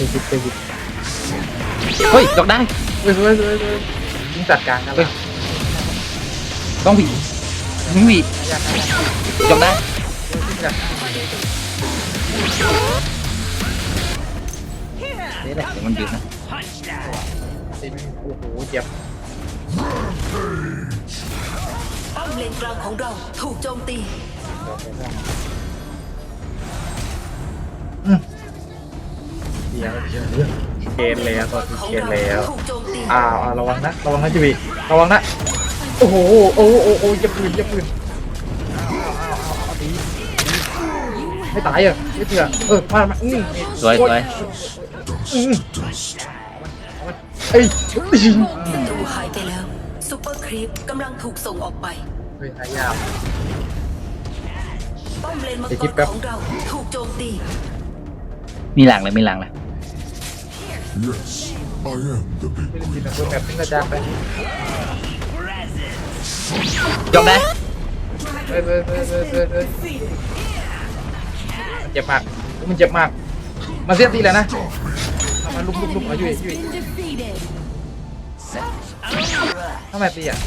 ไปหยิบไปหยิบเฮ้ยจอกได้เฮ้ยเฮ้ยเฮ้ยเฮ้ยยิงจัดการกันเลยต้องหวีมึงหวียากนะยากนะจอกได้ยิงจัดนี่แหละเดี๋ยวมันยืนนะติดโอ้โหเจ็บป้อมเลนกลางของเราถูกโจมตี ยวเดี๋ยวเดี๋ยวเกณฑ์แล้วตอนนี้ของเกณฑ์เราแล้วถูกโจมตีอ้าวอ้าวระวังนะระวังนะจีบีระวังนะโอ้โหโอ้โหโอ้โหอย่าปืนอย่าปืนอ้าวอ้าวอ้าวอ้าวอ้าวดีไม่ตายเหรอไม่เถื่อเออมามาอืมสวยสวย อืมเอ้ยยิงศัตรูหายไปแล้วซูเปอร์ครีปกำลังถูกส่งออกไป เฮ้ยหายาก ป้อมเลนมังเดี๋ยวกคิดรแป๊บ ของเราถูกโจมตี มีหลังเลยมีหลังเลย Yes, I am the big ไม่ได้ยินนะเพื่อนแบบนี้กระจายไปจอกได้เฮ้ยเฮ้ยเฮ้ยเฮ้ยเฮ้ยเฮ้ยมันเจ็บมากมันเจ็บมาก มาเสียตีแล้วนะเอามาลุกลุกลุกมาอยู่อยู่ทำไมตีอะ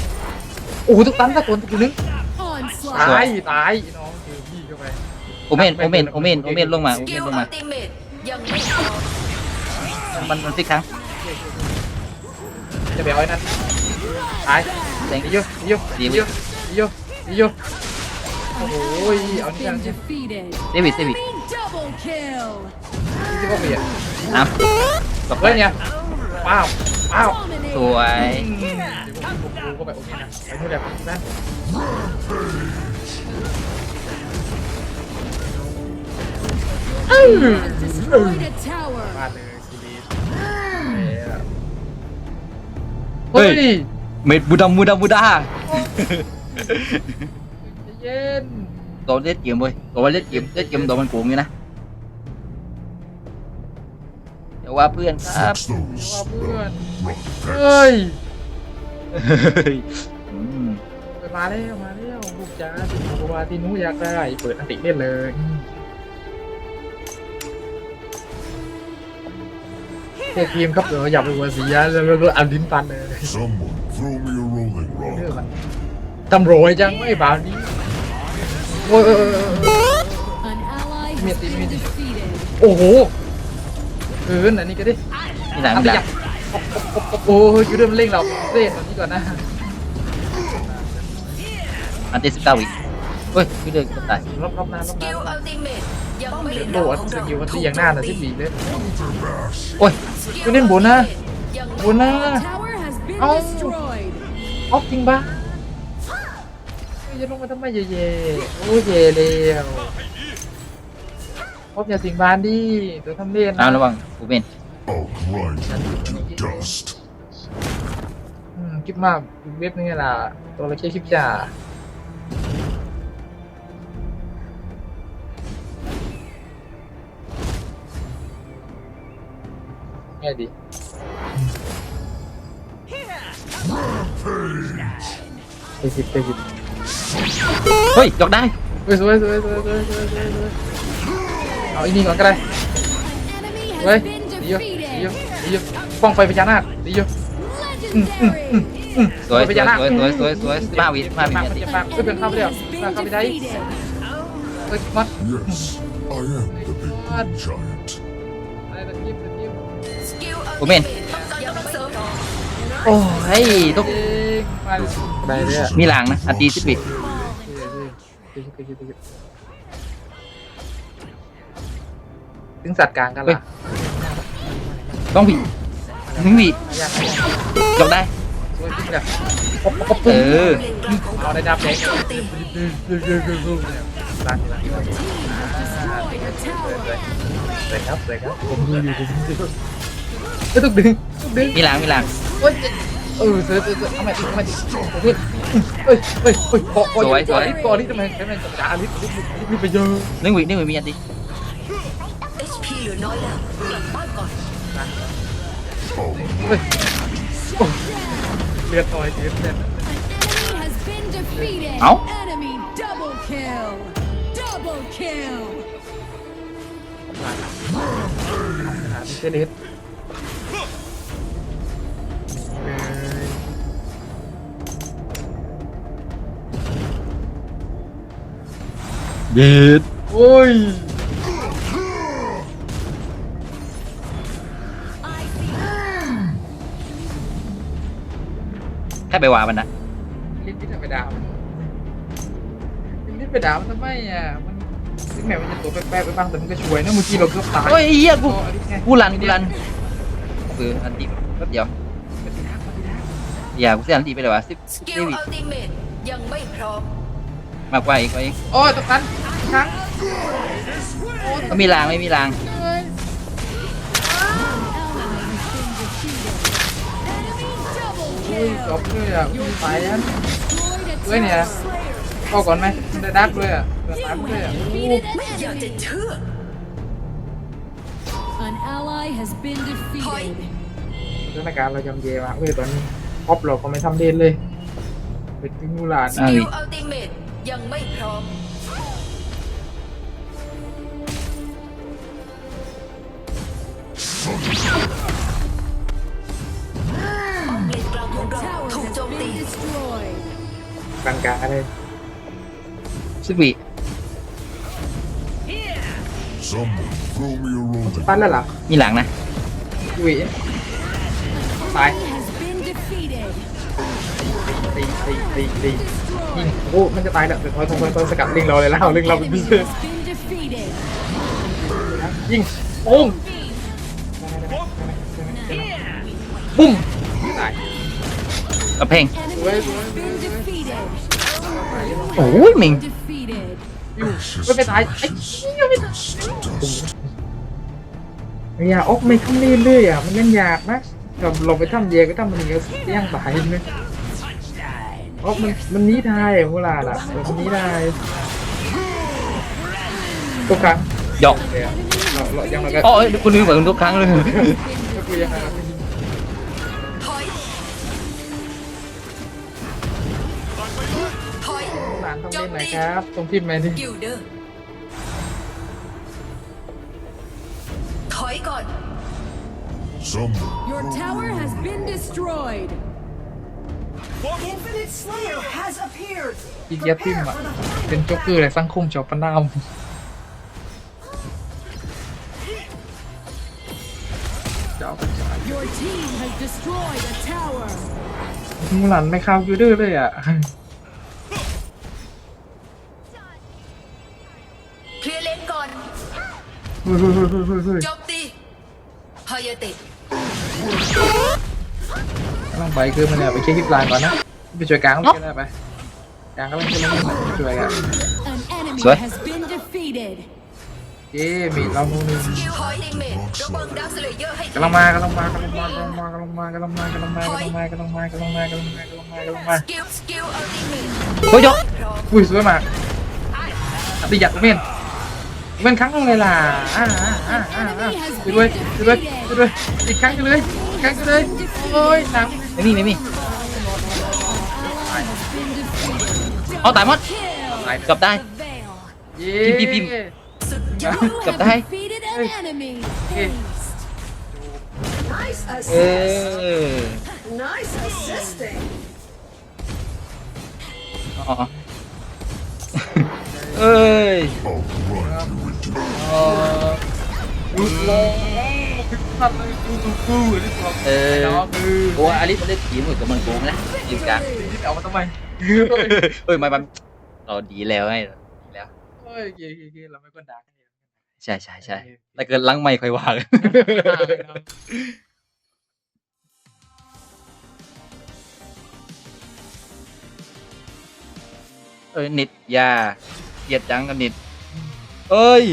โอ้โหทุกตันตะโกนตะกูนึงตาย ตายน้องคือพี่เข้าไป โอเมนโอเมนโอเมนโอเมนลงมาสโอเมกินลลงอัมาลติเมทยังไม่พอ มันมันสิครั้งจะไปเอาไอ้นั่นตายแดงดีเยอะดีเยอะดีเยอะดีเยอะดีเยอะโอ้โหเอานี่กัน Been ที่ defeated. เดวิดเดวิด Double kill. ที่เขาเปลี่ยนอ้าวจอกเฮ้ได้ยเนี่ยว้าวว้าวส Dominating. วยอืมเดี๋ยวผมดูเข้าไปโอเคนะไปนู่นแหละนั่น Destroyed a tower. ม เฮ้ยเม็ดบูดาบูดาบูดาเย็นตัวเล่นเกมเว้ยตัวเล่นเกมเล่นเกมตัวมันโกงอยู่นะเดี๋ยวว่าเพื่อนครับ fix those ว่าเพื่อน run เฮ้ยอืมมาแล้วมาแล้วบุกจ้าที่หนูว่าที่หนูอยากได้ เปิดอันติเล่นเลย เททีมครับเดี๋ยวอย่าไปหัวเสียแล้วก็อันดินปันเลย Someone throw me a rolling เรื่อง rock. มันตำรวจจังไม่บ่าวนี้โอ้ยเออเออเออ An ally has Mid, been mid. defeated. โอ้โหเกินอันนี้ก็ดิมีหลังทำมีไปหลัยังงโอ้ยอยู่เริ่มเร่งเราเล่นตอนนี้ก่อนนะอันเตสิบเก้าวิเฮ้ยพี่เดินก็ตายรอบรอบหน้ารสอบหกิน้าล อัลติเมทยังไม่เลนกโดลางดของสเรากิลวันที่ยังหน้าน่ะที่ปีเลยโอ้ยไม่เล่นบนนะยังบนนะ Tower has been Oh. destroyed. ออฟจริงปะเฮ้ยจะลงมาทำไมเย่เย่โอ้ยเย่เร็วออฟอย่าสิงบานดิเดี๋ยวทำเล่นเอาระวังโอเมน I'll grind you to dust. อืมคลิปมากเว็บนี่ไงล่ะ ตัวเราแค่คลิปจ่า ง่ายดีไปหยิบไปหยิบเฮ้ยจอกได้เฮ้ยสวยสวยสวยสวยสวยสวยสวยเอาอีนี่ก่อนก็ได้ Enemy เฮ้ย has been ดีเยอะดีเยอะ defeated. ดีเยอะป้องไฟพญานาคดีเยอะ Legendary. สวยไฟพญานาคสวยสวยสวยสวยสิบห้าวิสิบห้าวิมากมันจะมากเฮ้ยเป็นเข้าไปเดียว Has มา been เข้าไปได้ defeated. เฮ้ยมัด Yes, I am the big green giant. กิลอัลโอเมตินเมทต้องการกำลังเสริมโอ้ยทุกเองมาได้เลยอะมีหลังนะอันตีสิบวิถึงสัตว์กลางกันล่ะต้องหวีมึงหวียากยากจอกได้สวยจริงเลยป๊อปป๊อปป๊อปเออเลนกลางของเอาเราได้ดับเด็กโจมตีรักรัก Destroyed a tower. เลยครับเลยครับผมดูอยู่ผมดูอยู่ ไม่ต้องดึงต้องดึงมีหลังมีหลังเฮ้ยเออเสือเสือเสือเอาใหม่ดิเอาใหม่ดิเฮ้ยเฮ้ยเฮ้ยเฮ้ยเกาะเกาะเกาะนี่เกาะนี่ทำไมทำไมจ่าลิฟต์ลิฟต์ลิฟต์ลิฟต์ไปเยอะหนึ่งวิหนึ่งวิมีอันตี HP เหลือน้อยแล้วกลับบ้านก่อนเฮ้ยโอ้เลือดน้อยเลือดเลือด Enemy has been defeated. Ow. Enemy double kill. Double kill. ขนาดนี้เเดสเด็ดโอ้ยแค่ไปวามันนะลิ้นที่ทำไปดาวลิ้นที่ไปดาวมันทำไมอะ มันถึงแม้มันจะตัวแป๊บๆไปบ้างแต่มันก็ช่วยนะเมื่อกี้เราเกือบตายโอ้ยไอ้เหี้ยกูโอ้อันนี้ไงกูรันกูรัน คืออันตีแป๊บเดียว อย่ากูเสียอันตีไปเลยวะสิบสกิสิลบวิอัลติเมทยังไม่พร้อมมากกว่าอีกกว่าอีกโอ้ยตกนั้นครั้งก็มีรางไม่มีราง Ally has been defeated. Enemy double อุ้ย kill. จบเลยอะอุ้ยตายอัน Destroyed a Ui nè. tower. พอก่อนไหมได้ดักด้วยอะเกิดตายด้วยอะ Defeated an ไม่อยากจะ enemy. เชื่อ An ally has been defeated. สถานการณ์เรายำเยมากเว้ยตอนนี้ พอบเราก็ไม่ทำเดนเลย เป็นติมูลานสตังไม่พร้อมกังกาเลยชิบิปั้นแล้วหรอมีหลังนะวิตาย ตีตีตีตียิงโอ้มันจะตายแล้วเดี๋ยวทอยทอยทอยสกัดลิงเราเลยแล้วลิงเราเป็นพิเศษยิงโป้งปุ้มตายกระเพง Enemy Wait, has wait, been wait, wait. defeated. โอ้ยมิง Defeated. อยู่ Precious ไม่ไปตายไอ้เหี้ยไม่ตาย dust to dust. อย่าออกไม่ทำเล่นเลยอะมันเล่นยากนะเราลงไปทำเยก็ทำมันเยอะเลี้ยงตายเลย ออกมันมันหนี้ได้เวลาล่ะเออมันหนี้ได้ทุกครั้งหยอกเลยอะเราเรายังเราก็อ๋อเอ้ยคุณนึกเหมือนทุกครั้งเลย ก็คือยังไงล่ะถอยถอยหลานต้องเล่นหน่อยครับตรงพิมพ์ไหมดิกิลเดอร์ถอยก่อน Someone Your throw me tower a has rolling. been destroyed. Infinite Slayer has appeared. อีกยัดทิมอะ เป็นโจ๊กเกอร์อะไรสังคมจอบปะนาวจอบปะนาว Your team has destroyed a tower. มูหลันไม่เข้ายูเดอร์เลยอะ เคลียร์เลนก่อน เฮ้ยเฮ้ยเฮ้ยเฮ้ยเฮ้ยเฮ้ยโจมตีพายาเตะ ต้องไปคือมันเนี่ยไปเช็คคลิปไลน์ก่อนนะ ไปช่วยกลางมันก็ได้ไปกลางก็ต้องช่วยเล่นไปช่วยกัน An enemy Sorry? has been defeated. เอ๊ะมีเราโน่นนี่สกิลถอยลิเมทระวังดักสเลเยอร์ให้กำลังมากำลังมากำลังมากำลังมากำลังมากำลังมากำลังมากำลังมากำลังมากำลังมากำลังมากำลังมากำลังมาสกิลสกิลอัลติเมทโอ้ยหยอกพร้อมอุ้ยสวยมากตีหยัดเม่นเม่นครั้งนึงเลยล่ะอ่าอ่าอ่าอ่าอ่าไปด้วยไปด้วยไปด้วยอีกครั้งกันเลย อีกครั้งกันเลยโอ้ยหนัง ไม่มีไม่มี Ally has been defeated. เอาตายหมด Kill. เกับได้ The veil. เย้ พิมพ์พิมพ์ สุดยอด You Gặp have tay. defeated an Ê. enemy. Ê. Haste. Nice เอ assist. อ Nice assisting. อ๋อเอ้ย I'll grind you into อ๋อ ดู โลพิมพ์พันเลยดูดูดูนี่ตัวเออน้องคือโอ้อลิสมันเล่นทีมเหมือนกับมันโกงนะยืนกลางเอามาทำไมเอ้ยไม่มันเราดีแล้วไงดีแล้ว เฮ้ยเย้เย้เย้เราไม่ควรด่ากันใช่ใช่ใช่แต่เกิดลังไม่ค่อยวางเอ้ยนิดยาเกลียดจังกับนิด เอ้ย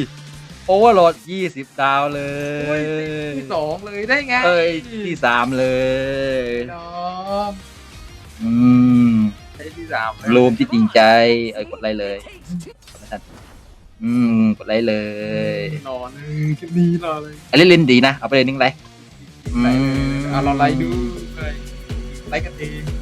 โอเวอร์โหลดยี่สิบดาวเลโอ้ยยที่สองเลยได้ไงเอ้ยที่สามเลยน้องอืมใช้ที่สามเลยรูมที่จริงใจเอ้ยกดไลค์เลยอืมกดไลค์เลยนอนเลยคลิปนี้รอเลยไอ้เล่นเล่นดีนะเอาไปเลยนิ่งไลค์ไปเลยเอาเราไล่ดูเลยไล่กันเอง